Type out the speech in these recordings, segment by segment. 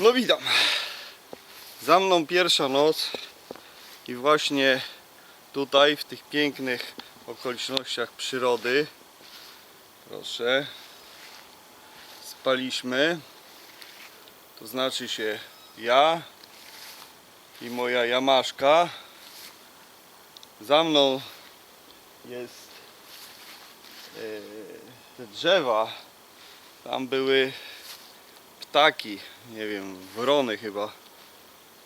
No witam. Za mną pierwsza noc i właśnie tutaj w tych pięknych okolicznościach przyrody. Proszę. Spaliśmy. To znaczy się ja i moja jamaszka. Za mną jest e, te drzewa. Tam były ptaki, nie wiem, wrony chyba.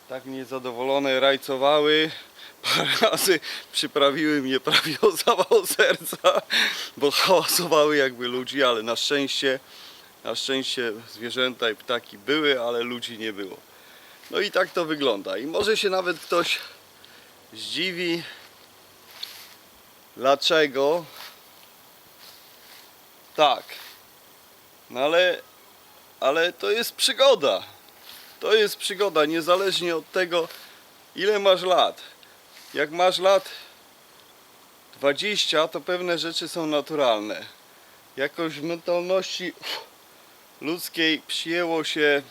Tak niezadowolone rajcowały. Parę razy przyprawiły mnie prawie o zawał serca, bo hałasowały jakby ludzi, ale na szczęście, na szczęście zwierzęta i ptaki były, ale ludzi nie było. No i tak to wygląda. I może się nawet ktoś zdziwi, dlaczego tak. No ale ale to jest przygoda. To jest przygoda, niezależnie od tego, ile masz lat. Jak masz lat 20, to pewne rzeczy są naturalne. Jakoś w mentalności ludzkiej przyjęło się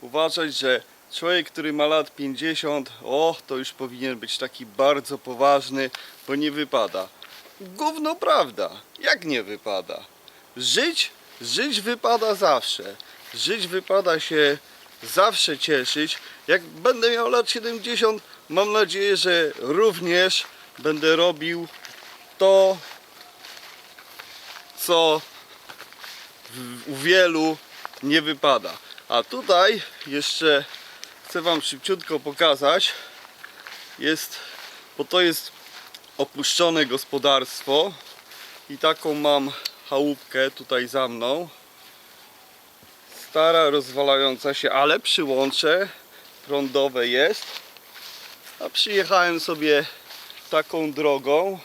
uważać, że człowiek, który ma lat 50, o, to już powinien być taki bardzo poważny, bo nie wypada. Gówno prawda. Jak nie wypada? Żyć Żyć wypada zawsze. Żyć wypada się zawsze cieszyć. Jak będę miał lat 70, mam nadzieję, że również będę robił to, co u wielu nie wypada. A tutaj jeszcze chcę Wam szybciutko pokazać. Jest, bo to jest opuszczone gospodarstwo i taką mam chałupkę tutaj za mną. Stara, rozwalająca się, ale przyłącze prądowe jest. A przyjechałem sobie taką drogą,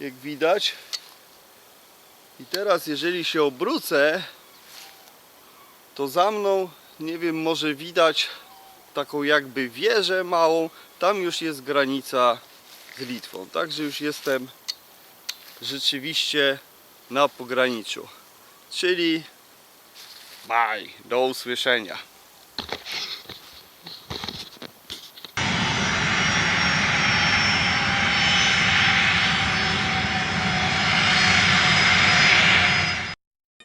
jak widać. I teraz, jeżeli się obrócę, to za mną, nie wiem, może widać taką jakby wieżę małą. Tam już jest granica z Litwą. Także już jestem rzeczywiście na pograniczu. Czyli bye, do usłyszenia.